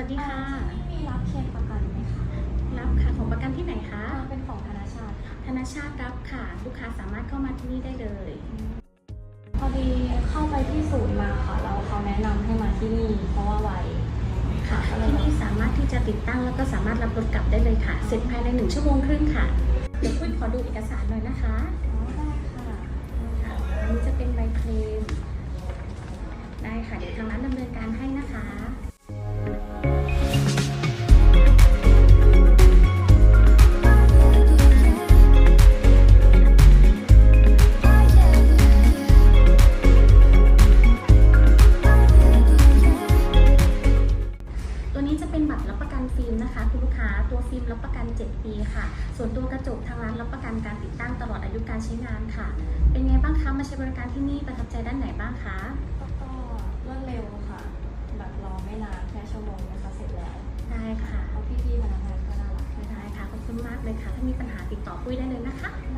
วัสดีค่ะที่นี่มีรับเคลมประกันไหมคะรับค่ะของประกันที่ไหนคะอ่าเป็นของธนาชาติค่ะธนาชาติรับค่ะ ลูกค้าสามารถเข้ามาที่นี่ได้เลย พอดีเข้าไปที่ศูนย์มาค่ะแล้วเขาแนะนำให้มาที่นี่เพราะว่าไวค่ะที่นี่สามารถที่จะติดตั้งแล้วก็สามารถรับรถกลับได้เลยค่ะ เสร็จภายในหนึ่งชั่วโมงครึ่งค่ะ เดี๋ยวคุณขอดูเอกสารหน่อยนะคะอ๋อได้ค่ะค่ะอันนี้จะเป็นใบเคลมได้ค่ะเดี๋ยวทางร้าน กันฟิล์มนะคะคุณลูกค้าตัวฟิล์มรับประกัน 7 ปีค่ะ ส่วนตัวกระจกทางร้านรับประกันการติดตั้งตลอดอายุการใช้งานค่ะ เป็นไงบ้างคะมาใช้บริการที่นี่ประทับใจด้านไหนบ้างคะแล้วก็รวดเร็วค่ะแบบรอไม่นานแค่ชั่วโมงนะคะเสร็จแล้วได้ค่ะเพราะพี่ๆพนักงานก็น่ารักได้ค่ะขอบคุณมากเลยค่ะ ถ้ามีปัญหาติดต่อปุ้ยได้เลยนะคะได้ค่ะ